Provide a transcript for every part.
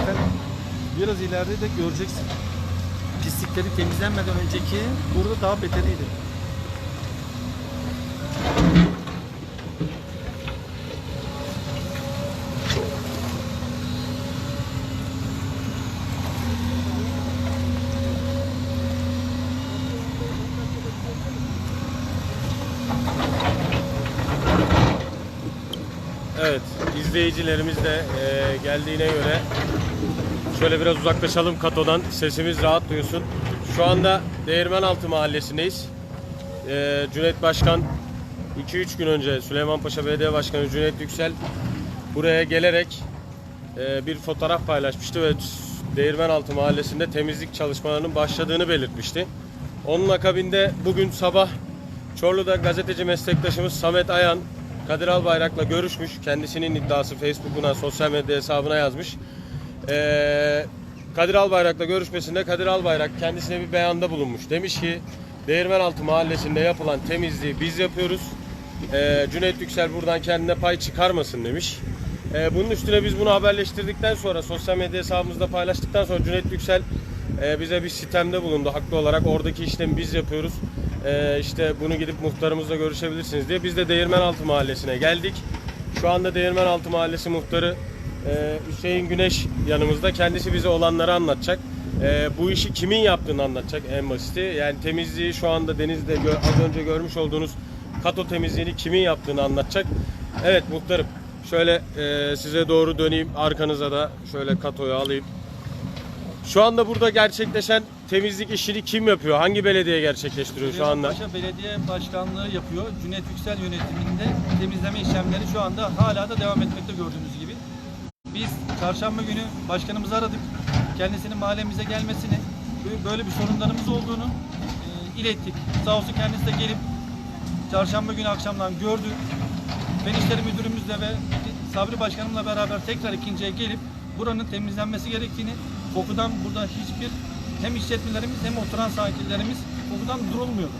zaten biraz ileride de göreceksin. Pislikleri temizlenmeden önceki burada daha beteriydi. Evet, izleyicilerimiz de e, geldiğine göre şöyle biraz uzaklaşalım katodan. Sesimiz rahat duyulsun. Şu anda Değirmenaltı Mahallesi'ndeyiz. E, Cüneyt Başkan 2-3 gün önce Süleymanpaşa Belediye Başkanı Cüneyt Yüksel buraya gelerek e, bir fotoğraf paylaşmıştı ve Değirmenaltı Mahallesi'nde temizlik çalışmalarının başladığını belirtmişti. Onun akabinde bugün sabah Çorlu'da gazeteci meslektaşımız Samet Ayan Kadir Albayrak'la görüşmüş. Kendisinin iddiası Facebook'una, sosyal medya hesabına yazmış. Ee, Kadir Albayrak'la görüşmesinde Kadir Albayrak kendisine bir beyanda bulunmuş. Demiş ki Değirmenaltı Mahallesi'nde yapılan temizliği biz yapıyoruz. Ee, Cüneyt Yüksel buradan kendine pay çıkarmasın demiş. Ee, bunun üstüne biz bunu haberleştirdikten sonra sosyal medya hesabımızda paylaştıktan sonra Cüneyt Yüksel e, bize bir sistemde bulundu haklı olarak. Oradaki işlemi biz yapıyoruz. E, işte bunu gidip muhtarımızla görüşebilirsiniz diye. Biz de Değirmenaltı Mahallesi'ne geldik. Şu anda Değirmenaltı Mahallesi muhtarı e, Hüseyin Güneş yanımızda. Kendisi bize olanları anlatacak. E, bu işi kimin yaptığını anlatacak en basiti. Yani temizliği şu anda denizde az önce görmüş olduğunuz kato temizliğini kimin yaptığını anlatacak. Evet muhtarım. Şöyle e, size doğru döneyim. Arkanıza da şöyle katoyu alayım. Şu anda burada gerçekleşen temizlik işini kim yapıyor? Hangi belediye gerçekleştiriyor şu anda? Paşa Belediye Başkanlığı yapıyor. Cüneyt Yüksel yönetiminde temizleme işlemleri şu anda hala da devam etmekte gördüğünüz gibi. Biz çarşamba günü başkanımızı aradık. Kendisinin mahallemize gelmesini, böyle bir sorunlarımız olduğunu e, ilettik. Sağ olsun kendisi de gelip çarşamba günü akşamdan gördü. Fen İşleri Müdürümüzle ve Sabri Başkanımla beraber tekrar ikinciye gelip buranın temizlenmesi gerektiğini, kokudan burada hiçbir hem işletmelerimiz hem oturan sakinlerimiz kokudan durulmuyordu.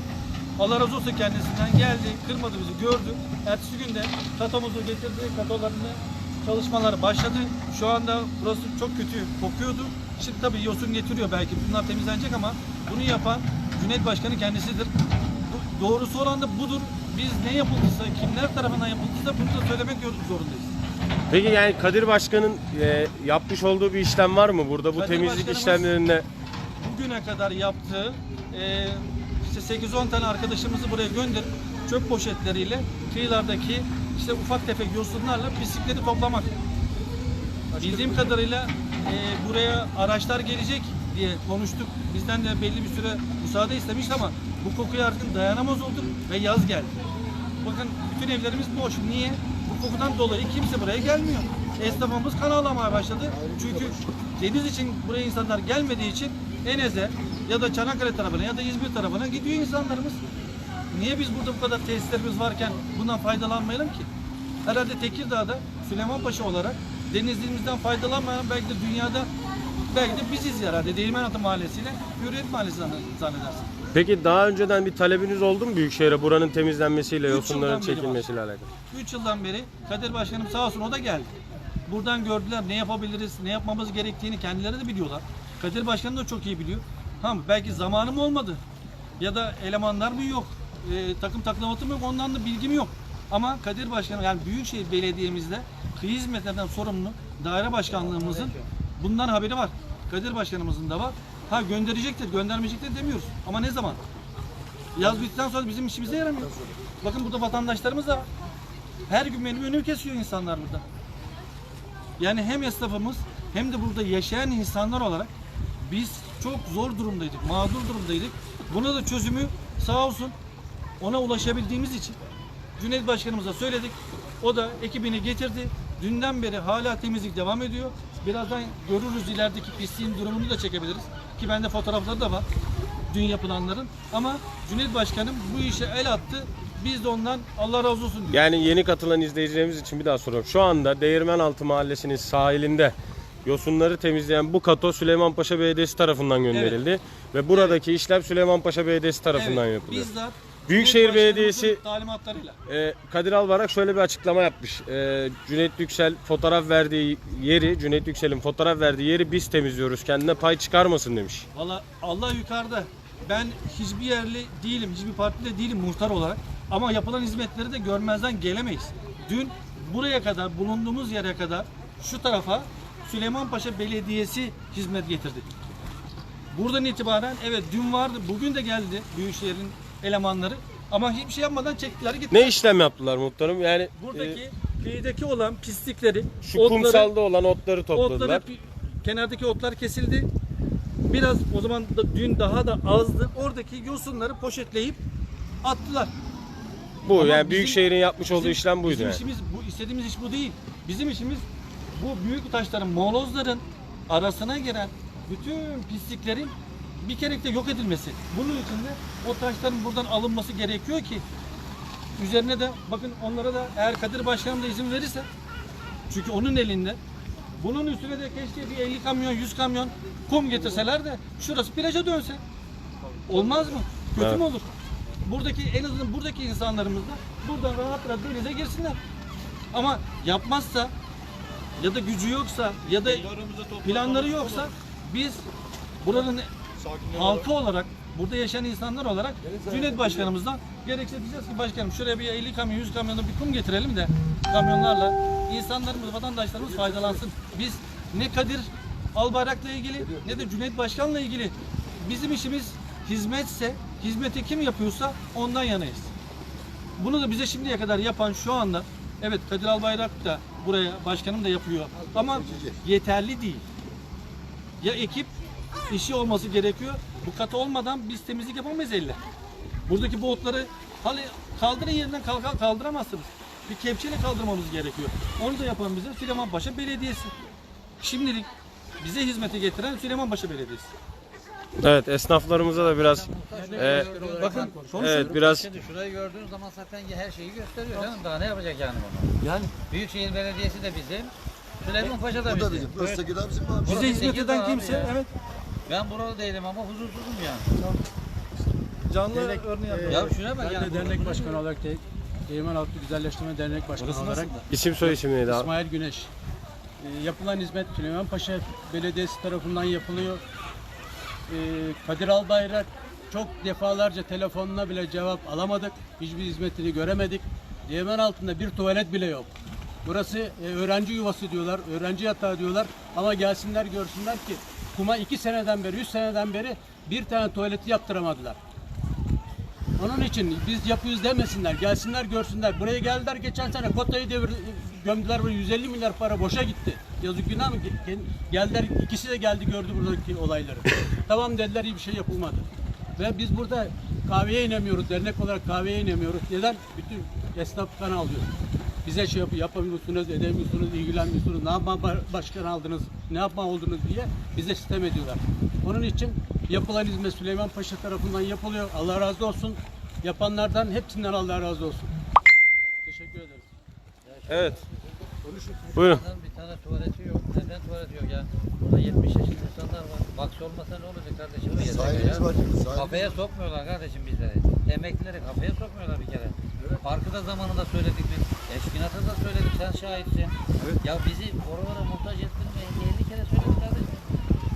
Allah razı olsun kendisinden geldi, kırmadı bizi, gördü. Ertesi günde katomuzu getirdi, katolarını çalışmalar başladı. Şu anda burası çok kötü kokuyordu. Şimdi tabii yosun getiriyor belki bunlar temizlenecek ama bunu yapan Cüneyt Başkanı kendisidir. Bu- Doğrusu olan da budur. Biz ne yapıldıysa, kimler tarafından yapıldıysa bunu da söylemek zorundayız. Peki yani Kadir Başkan'ın e, yapmış olduğu bir işlem var mı burada bu Kadir temizlik işlemlerinde? bugüne kadar yaptığı e, işte 8-10 tane arkadaşımızı buraya gönderip çöp poşetleriyle kıyılardaki işte ufak tefek yosunlarla bisikleri toplamak. Bildiğim kadarıyla e, buraya araçlar gelecek diye konuştuk. Bizden de belli bir süre müsaade istemişti ama bu kokuya artık dayanamaz olduk ve yaz geldi. Bakın bütün evlerimiz boş. Niye? Bu kokudan dolayı kimse buraya gelmiyor. Esnafımız kan ağlamaya başladı. Çünkü deniz için buraya insanlar gelmediği için Enez'e ya da Çanakkale tarafına ya da İzmir tarafına gidiyor insanlarımız. Niye biz burada bu kadar tesislerimiz varken bundan faydalanmayalım ki? Herhalde Tekirdağ'da Süleymanpaşa olarak denizliğimizden faydalanmayan belki de dünyada belki de biziz herhalde. Değirmenatı Mahallesi'yle Hürriyet Mahallesi zann- zannedersin. Peki daha önceden bir talebiniz oldu mu Büyükşehir'e buranın temizlenmesiyle, Üç yosunların yıldan beri var. çekilmesiyle alakalı? 3 yıldan beri Kadir Başkanım sağ olsun o da geldi. Buradan gördüler ne yapabiliriz, ne yapmamız gerektiğini kendileri de biliyorlar. Kadir Başkanım da çok iyi biliyor. Ha belki zamanım olmadı ya da elemanlar mı yok, e, takım taklavatım yok ondan da bilgim yok. Ama Kadir Başkanım yani Büyükşehir Belediye'mizde kıyı hizmetlerden sorumlu daire başkanlığımızın bundan haberi var. Kadir Başkanımızın da var. Ha gönderecektir, göndermeyecektir demiyoruz. Ama ne zaman? Yaz bittikten sonra bizim işimize yaramıyor. Bakın burada vatandaşlarımız da. Her gün benim önümü kesiyor insanlar burada. Yani hem esnafımız hem de burada yaşayan insanlar olarak biz çok zor durumdaydık, mağdur durumdaydık. Buna da çözümü sağ olsun ona ulaşabildiğimiz için Cüneyt Başkanımıza söyledik. O da ekibini getirdi. Dünden beri hala temizlik devam ediyor. Birazdan görürüz ilerideki pisliğin durumunu da çekebiliriz. Ki bende fotoğrafları da var dün yapılanların. Ama Cüneyt Başkanım bu işe el attı. Biz de ondan Allah razı olsun diyoruz. Yani yeni katılan izleyicilerimiz için bir daha soruyorum. Şu anda Değirmenaltı Mahallesi'nin sahilinde yosunları temizleyen bu kato Süleymanpaşa Belediyesi tarafından gönderildi. Ve buradaki işlem Süleymanpaşa Belediyesi tarafından Evet, yapılıyor. Bizzat Büyükşehir Belediyesi talimatlarıyla. e, Kadir Albayrak şöyle bir açıklama yapmış. E, Cüneyt Yüksel fotoğraf verdiği yeri, Cüneyt Yüksel'in fotoğraf verdiği yeri biz temizliyoruz. Kendine pay çıkarmasın demiş. Valla Allah yukarıda. Ben hiçbir yerli değilim, hiçbir partide değilim muhtar olarak. Ama yapılan hizmetleri de görmezden gelemeyiz. Dün buraya kadar, bulunduğumuz yere kadar şu tarafa Süleymanpaşa Belediyesi hizmet getirdi. Buradan itibaren evet dün vardı, bugün de geldi Büyükşehir'in elemanları. Ama hiçbir şey yapmadan çektiler gittiler. Ne işlem yaptılar muhtarım? Yani e, Buradaki kıyıdaki olan pislikleri, şu otları- kumsalda olan otları topladılar. Otları, kenardaki otlar kesildi. Biraz o zaman da, dün daha da azdı. Oradaki yosunları poşetleyip attılar. Bu Ama yani bizim- Büyükşehir'in yapmış olduğu Bizim- işlem buydu Bizim yani. işimiz bu istediğimiz iş bu değil. Bizim işimiz bu büyük taşların, molozların arasına giren bütün pisliklerin bir kerekte yok edilmesi. Bunun için de o taşların buradan alınması gerekiyor ki üzerine de bakın onlara da eğer Kadir Başkanım da izin verirse çünkü onun elinde bunun üstüne de keşke bir 50 kamyon 100 kamyon kum getirseler de şurası plaja dönse. Olmaz mı? Kötü Evet. mü olur? Buradaki en azından buradaki insanlarımız da buradan rahat rahat denize girsinler. Ama yapmazsa ya da gücü yoksa ya da planları yoksa biz buranın halkı olarak burada yaşayan insanlar olarak Cüneyt Başkanımızdan gerekse diyeceğiz ki başkanım şuraya bir 50 kamyon 100 kamyonda bir kum getirelim de kamyonlarla insanlarımız vatandaşlarımız faydalansın. Biz ne Kadir Albayrak'la ilgili ne de Cüneyt Başkan'la ilgili bizim işimiz hizmetse hizmeti kim yapıyorsa ondan yanayız. Bunu da bize şimdiye kadar yapan şu anda evet Kadir Albayrak da buraya başkanım da yapıyor ama yeterli değil. Ya ekip işi olması gerekiyor. Bu katı olmadan biz temizlik yapamayız elle. Buradaki bu otları hani kaldırın yerinden kalk kaldıramazsınız. Bir kepçeyle kaldırmamız gerekiyor. Onu da yapan bize Süleymanpaşa Belediyesi. Şimdilik bize hizmeti getiren Süleymanpaşa Belediyesi. Evet esnaflarımıza da biraz e, Bakın evet biraz Şimdi şurayı gördüğünüz zaman zaten her şeyi gösteriyor canım. Daha ne yapacak yani bunu? yani Büyükşehir Belediyesi de bizim. Süleymanpaşa da Bu da bizim. bizim. Özteki de bizim abi. bize hizmet eden kimse evet Ben buralı değilim ama huzursuzum yani. canlı örneği yapıyor. Ya şuna bak Ben yani. de dernek başkanı olarak da Değirmen Altı Güzelleştirme Dernek Başkanı olarak isim soy isim neydi abi? İsmail Güneş. Ee, yapılan hizmet Süleymanpaşa Belediyesi tarafından yapılıyor. Ee, Kadir Albayrak çok defalarca telefonuna bile cevap alamadık. Hiçbir hizmetini göremedik. Değirmen altında bir tuvalet bile yok. Burası e, öğrenci yuvası diyorlar, öğrenci yatağı diyorlar. Ama gelsinler görsünler ki kuma iki seneden beri, üç seneden beri bir tane tuvaleti yaptıramadılar. Onun için biz yapıyoruz demesinler. Gelsinler görsünler. Buraya geldiler geçen sene kotayı devir gömdüler böyle 150 milyar para boşa gitti. Yazık günah mı? Gel- Geldiler ikisi de geldi gördü buradaki olayları. tamam dediler iyi bir şey yapılmadı. Ve biz burada kahveye inemiyoruz. Dernek olarak kahveye inemiyoruz. Neden? Bütün esnaf kan alıyor. Bize şey yap yapamıyorsunuz, edemiyorsunuz, ilgilenmiyorsunuz. Ne yapma ba- başkan aldınız, ne yapma oldunuz diye bize sistem ediyorlar. Onun için yapılan hizmet Süleyman Paşa tarafından yapılıyor. Allah razı olsun. Yapanlardan hepsinden Allah razı olsun. Teşekkür ederiz. Evet. Buyurun. Bir tane tuvaleti yok. Neden tuvaleti yok ya? Burada 70 yaşında insanlar var. Baks olmasa ne olacak kardeşim? Bu Sahibimiz ya. var. Sahibimiz. Kafeye sokmuyorlar kardeşim bizleri. Emeklileri kafeye sokmuyorlar bir kere. Parkı da zamanında söyledik biz. Eşkinatı da söyledik sen şahitsin. Ya bizi oralara muhtaç ettirmeyin. 50 kere söyledik kardeşim.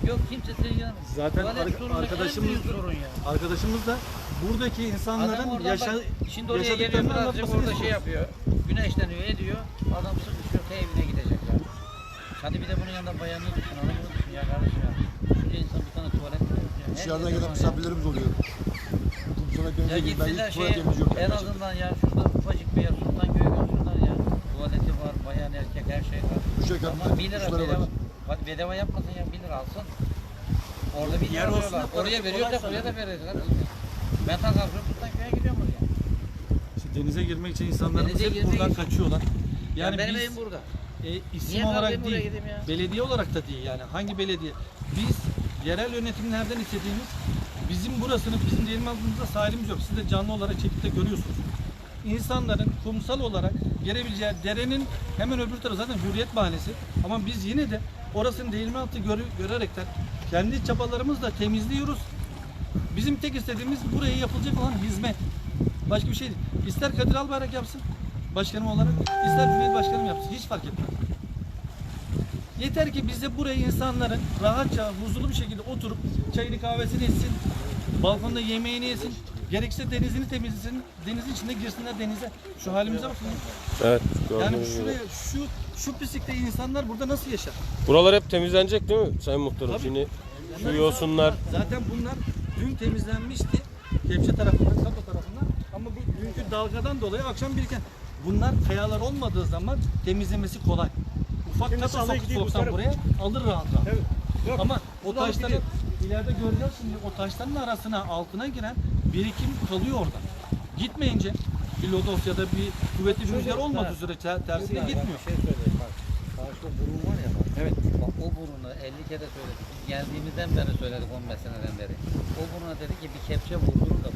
Yok kimse seni yanmıyor. Zaten Tuvalet ar- sorunu en arkadaşımız- büyük sorun ya. Arkadaşımız da buradaki Adam insanların oradan yaşa, bak, şimdi oraya geliyor yaşadıklarını birazcık anlatmasını orada şey istiyor. yapıyor. Güneşleniyor ediyor. Adam sıkışıyor te evine gidecek ya. Hadi bir de bunun yanında bayanı düşün, anamı düşün ya kardeşim ya. Şurada insan bir tane tuvalet mi yok ya? Her Dışarıdan yerde gelen var ya. misafirlerimiz oluyor. Kumsala Ya girip ben gitsinler hiç şey tuvalet en azından ya şurada ufacık bir yer Sultanköy görsünler ya. Tuvaleti var, bayan erkek her şey var. Duşa Ama katlı 1 lira bedava, var. hadi bedava yapmasın ya 1 lira alsın. Orada 1 lira Yer olsun alıyorlar. da Oraya parası veriyor da kolay buraya da kardeşim. Ben ta kalkıyorum Sultanköy'e gidiyorum oraya. İşte denize girmek için insanlarımız Denize hep girmek buradan için. kaçıyorlar. Yani Yani benim biz evim burada. e, isim Niye olarak değil, gideyim ya? belediye olarak da değil yani hangi belediye? Biz yerel yönetimlerden istediğimiz bizim burasını, bizim diyelim altımızda sahilimiz yok. Siz de canlı olarak çekip de görüyorsunuz. İnsanların kumsal olarak gelebileceği derenin hemen öbür tarafı zaten Hürriyet Mahallesi. Ama biz yine de orasını değirmen altı görü, görerekten kendi çabalarımızla temizliyoruz. Bizim tek istediğimiz buraya yapılacak olan hizmet. Başka bir şey değil. İster Kadir Albayrak yapsın başkanım olarak, ister Cumhuriyet Başkanım yapsın. Hiç fark etmez. Yeter ki bizde buraya insanların rahatça, huzurlu bir şekilde oturup çayını kahvesini içsin, balkonda yemeğini yesin, gerekirse denizini temizlesin, denizin içinde girsinler denize. Şu halimize bakın. Evet. Yani gördüğünüz gibi. şuraya, şu şu pislikte insanlar burada nasıl yaşar? Buralar hep temizlenecek değil mi Sayın Muhtarım? Tabii. Şimdi şu Bunlar- yosunlar Zaten bunlar dün temizlenmişti. Kepçe tarafından, Kato tarafından. Ama bu dünkü dalgadan dolayı akşam biriken. Bunlar kayalar olmadığı zaman temizlemesi kolay. Ufak kato sok, soksan buraya alır rahat rahat. Ama o taşları ileride göreceğiz şimdi o taşların arasına altına giren birikim kalıyor orada. Gitmeyince bir lodos ya da bir kuvvetli bir rüzgar olmadığı sürece ter- tersine gitmiyor. Bir şey söyleyeyim bak. Karşıda burun var ya bak. Evet. Bak o burunu 50 kere söyledik. Biz Geldiğimizden beri söyledik 15 seneden beri. O buruna dedi ki bir kepçe vurdurun da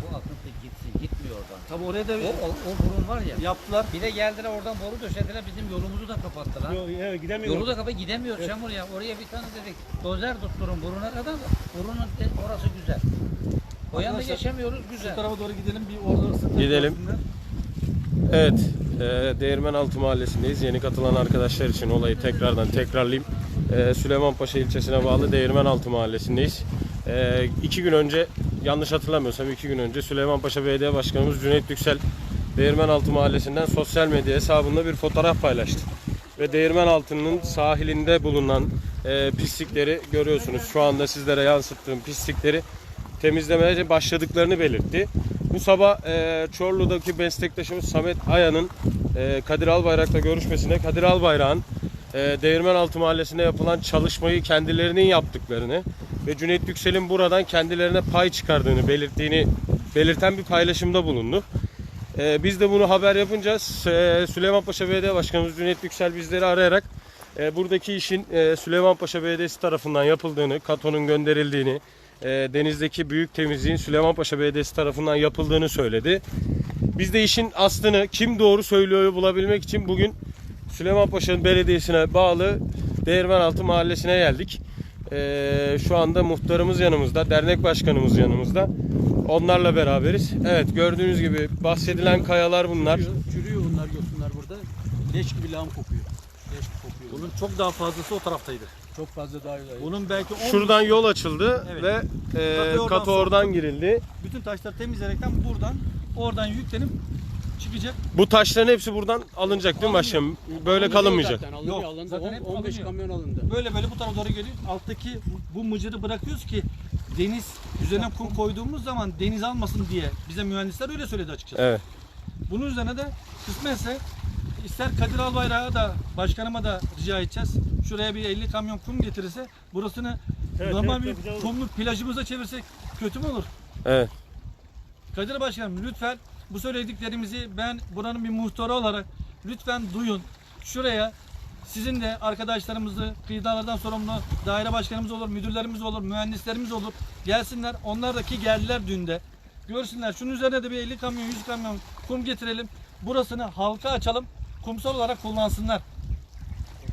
Gitmiyor oradan. Tabii oraya da O, o, o burun var ya. yaptılar. Bir de geldiler oradan boru döşediler bizim yolumuzu da kapattılar. Evet, gidemiyor. Yolu da kapat gidemiyor çamur ya. Oraya bir tane dedik. Dozer tutturun buruna kadar. Burunun orası güzel. O yanda geçemiyoruz Şu güzel. tarafa doğru gidelim bir orada Gidelim. görsünler. Evet, e, Değirmenaltı Mahallesi'ndeyiz. Yeni katılan arkadaşlar için olayı tekrardan tekrarlayayım. E, Süleymanpaşa ilçesine bağlı Değirmenaltı Mahallesi'ndeyiz. E, iki gün önce, yanlış hatırlamıyorsam iki gün önce Süleymanpaşa Belediye Başkanımız Cüneyt Yüksel Değirmenaltı Mahallesi'nden sosyal medya hesabında bir fotoğraf paylaştı. Ve Değirmenaltı'nın sahilinde bulunan e, pislikleri görüyorsunuz. Şu anda sizlere yansıttığım pislikleri temizlemeye başladıklarını belirtti. Bu sabah e, Çorlu'daki meslektaşımız Samet Aya'nın e, Kadir Albayrak'la görüşmesine Kadir Albayrak'ın e, Değirmenaltı Mahallesi'nde yapılan çalışmayı kendilerinin yaptıklarını ve Cüneyt Yüksel'in buradan kendilerine pay çıkardığını belirttiğini belirten bir paylaşımda bulundu. E, biz de bunu haber yapınca e, Süleymanpaşa Belediye Başkanımız Cüneyt Yüksel bizleri arayarak e, buradaki işin e, Süleymanpaşa Belediyesi tarafından yapıldığını, katonun gönderildiğini, e, denizdeki büyük temizliğin Süleymanpaşa Belediyesi tarafından yapıldığını söyledi. Biz de işin aslını kim doğru söylüyor bulabilmek için bugün Süleymanpaşa Belediyesi'ne bağlı Değirmenaltı Mahallesi'ne geldik. E, şu anda muhtarımız yanımızda, dernek başkanımız yanımızda. Onlarla beraberiz. Evet gördüğünüz gibi bahsedilen kayalar bunlar. Çürüyor, çürüyor bunlar yosunlar burada. Leş gibi lağım kokuyor. Leş kokuyor. Bunun çok daha fazlası o taraftaydı. Çok fazla daha iyi. Bunun belki 10 Şuradan yol açıldı Evet. ve e, Katı oradan katı oradan girildi. bütün taşları temizleyerekten buradan oradan yüklenip çıkacak. Bu taşların hepsi buradan alınacak değil mi başkanım? Böyle kalınmayacak. Zaten, alınıyor, Yok, alındı. zaten On- hep 15 alınıyor. kamyon alındı. Böyle böyle bu tarafa doğru geliyor. Alttaki bu mıcırı bırakıyoruz ki deniz üzerine kum koyduğumuz zaman deniz almasın diye. Bize mühendisler öyle söyledi açıkçası. Evet. Bunun üzerine de kısmetse ister Kadir Albayrak'a da başkanıma da rica edeceğiz. Şuraya bir 50 kamyon kum getirirse burasını Evet, normal evet, bir güzel olur. kumlu plajımıza çevirsek kötü mü olur? Evet. Kadir Başkanım lütfen bu söylediklerimizi ben buranın bir muhtarı olarak lütfen duyun. Şuraya sizin de arkadaşlarımızı, kıyıdalardan sorumlu daire başkanımız olur, müdürlerimiz olur, mühendislerimiz olur. Gelsinler. Onlar da ki geldiler dün de. Görsünler. Şunun üzerine de bir 50 kamyon, 100 kamyon kum getirelim. Burasını halka açalım. Kumsal olarak kullansınlar.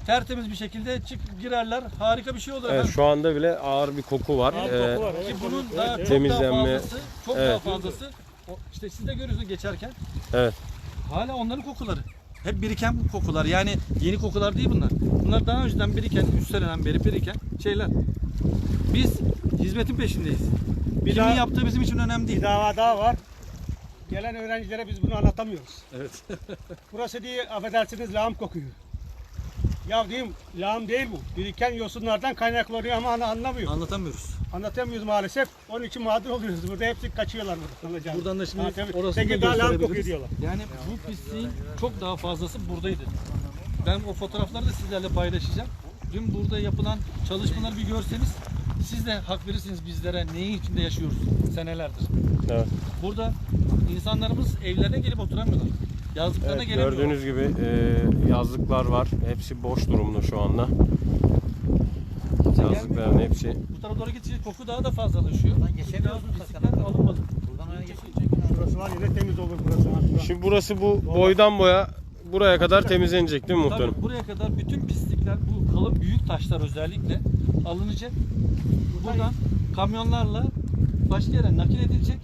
Tertemiz bir şekilde çık girerler. Harika bir şey olur. Evet efendim. şu anda bile ağır bir koku var. Ağır Ee, koku var. Ki Evet, bunun evet, daha evet. çok Temizlenme. daha fazlası, çok Evet. daha fazlası. O, işte siz de görüyorsunuz geçerken. Evet. Hala onların kokuları. Hep biriken kokular. Yani yeni kokular değil bunlar. Bunlar daha önceden biriken, 3 seneden beri biriken şeyler. Biz hizmetin peşindeyiz. Kimin daha- yaptığı bizim için önemli Bir değil. dava daha var. Gelen öğrencilere biz bunu anlatamıyoruz. Evet. Burası diye affedersiniz lağım kokuyor. Ya diyeyim lağım değil bu. Biriken yosunlardan kaynaklanıyor ama ana- anlamıyor. Anlatamıyoruz. Anlatamıyoruz maalesef. Onun için mağdur oluyoruz. Burada hepsi kaçıyorlar buradan. alacağım. Buradan da şimdi Ha, tabii. orasını da Peki daha lağım kokuyor gösterebiliriz. diyorlar. Yani bu pisliğin çok daha fazlası buradaydı. Ben o fotoğrafları da sizlerle paylaşacağım. Dün burada yapılan çalışmaları bir görseniz siz de hak verirsiniz bizlere neyin içinde yaşıyoruz senelerdir. Evet. Burada insanlarımız evlerine gelip oturamıyorlar. Yazlıklarına Evet, gördüğünüz gibi e, yazlıklar var. Hepsi boş durumda şu anda. Yazlıkların hepsi. Bu tarafa doğru gidince koku daha da fazlalaşıyor. Buradan geçemiyorsun sakın. alınmadı. Buradan öyle geçecek. Şurası var yine temiz olur burası. Şimdi burası bu boydan boya buraya kadar temizlenecek değil mi muhtarım? Tabii buraya kadar bütün pislikler bu kalın büyük taşlar özellikle alınacak. Buradan kamyonlarla başka yere nakil edilecek.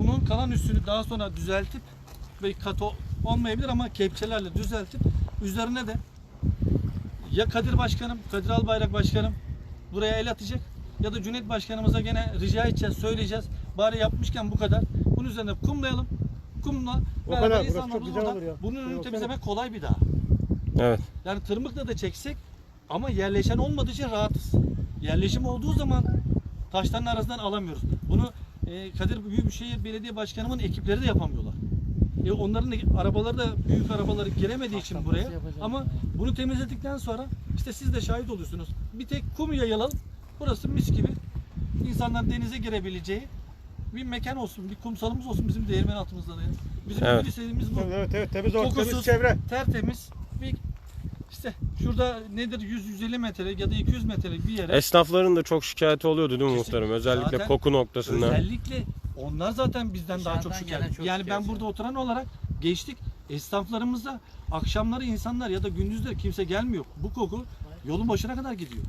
Bunun kalan üstünü daha sonra düzeltip ve kat o- olmayabilir ama kepçelerle düzeltip üzerine de ya Kadir Başkanım, Kadir Albayrak Başkanım buraya el atacak ya da Cüneyt Başkanımıza gene rica edeceğiz, söyleyeceğiz. Bari yapmışken bu kadar. Bunun üzerine kumlayalım. Kumla beraber kadar, burası insanlarımız ya. Bunun önünü temizlemek kolay bir daha. Evet. Yani tırmıkla da çeksek ama yerleşen olmadığı için rahatız. Yerleşim olduğu zaman taşların arasından alamıyoruz. Bunu e, Kadir Büyükşehir Belediye Başkanımın ekipleri de yapamıyorlar. E, onların da- arabaları da büyük arabaları giremediği için buraya. Ama bunu temizledikten sonra işte siz de şahit oluyorsunuz. Bir tek kum yayalım. Burası mis gibi. İnsanlar denize girebileceği bir mekan olsun, bir kumsalımız olsun bizim değirmen altımızda da. Bizim Evet. istediğimiz bu Evet, evet, evet temiz ortam, temiz çevre. tertemiz bir işte şurada nedir 100-150 metrelik ya da 200 metrelik bir yere Esnafların da çok şikayeti oluyordu değil mi Kesin. muhtarım? Özellikle Zaten koku noktasında. özellikle onlar zaten bizden daha çok şikayet. çok yani ben burada oturan olarak geçtik. Esnaflarımızda akşamları insanlar ya da gündüzleri kimse gelmiyor. Bu koku yolun başına kadar gidiyor.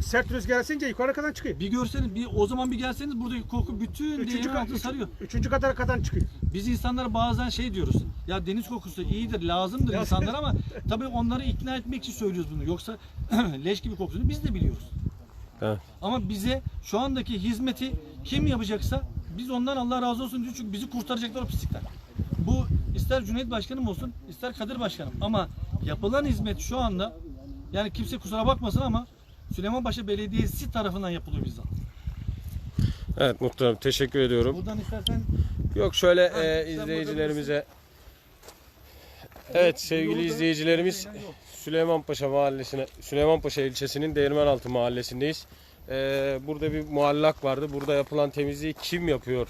Sert rüzgar esince yukarı kadar çıkıyor. Bir görseniz, bir o zaman bir gelseniz buradaki koku bütün Üçüncü, kat, üç, sarıyor. üçüncü kadar kadar çıkıyor. Biz insanlara bazen şey diyoruz. Ya deniz kokusu iyidir, lazımdır insanlar ama tabii onları ikna etmek için söylüyoruz bunu. Yoksa leş gibi kokusunu biz de biliyoruz. Evet. Ama bize şu andaki hizmeti kim yapacaksa biz ondan Allah razı olsun diyor çünkü bizi kurtaracaklar o pislikten. Bu ister Cüneyt Başkanım olsun, ister Kadir Başkanım ama yapılan hizmet şu anda yani kimse kusura bakmasın ama Süleymanpaşa Belediyesi tarafından yapılıyor bizzat. Evet muhtarım teşekkür ediyorum. Buradan istersen Yok şöyle Ha, e, izleyicilerimize Evet sevgili izleyicilerimiz Süleymanpaşa Mahallesi'ne Süleymanpaşa ilçesinin Değirmenaltı mahallesindeyiz. Ee, burada bir muallak vardı. Burada yapılan temizliği kim yapıyor?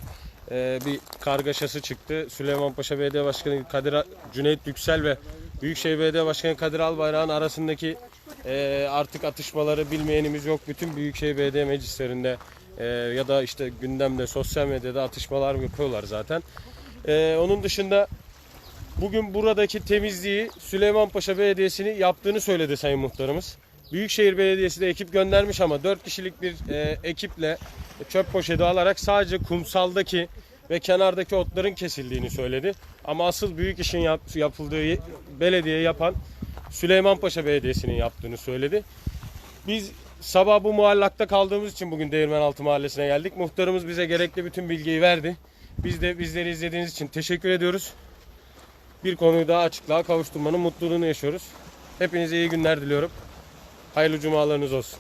Ee, bir kargaşası çıktı. Süleymanpaşa Belediye Başkanı Kadir Cüneyt Yüksel ve Büyükşehir Belediye Başkanı Kadir Albayrak'ın arasındaki e, artık atışmaları bilmeyenimiz yok. Bütün Büyükşehir Belediye Meclislerinde e, ya da işte gündemde sosyal medyada atışmalar yapıyorlar zaten. Ee, onun dışında Bugün buradaki temizliği Süleymanpaşa Belediyesi'nin yaptığını söyledi Sayın Muhtarımız. Büyükşehir Belediyesi de ekip göndermiş ama 4 kişilik bir e, ekiple çöp poşeti alarak sadece kumsaldaki ve kenardaki otların kesildiğini söyledi. Ama asıl büyük işin yap- yapıldığı belediye yapan Süleymanpaşa Belediyesi'nin yaptığını söyledi. Biz sabah bu muallakta kaldığımız için bugün Değirmenaltı Mahallesi'ne geldik. Muhtarımız bize gerekli bütün bilgiyi verdi. Biz de bizleri izlediğiniz için teşekkür ediyoruz bir konuyu daha açıklığa kavuşturmanın mutluluğunu yaşıyoruz. Hepinize iyi günler diliyorum. Hayırlı cumalarınız olsun.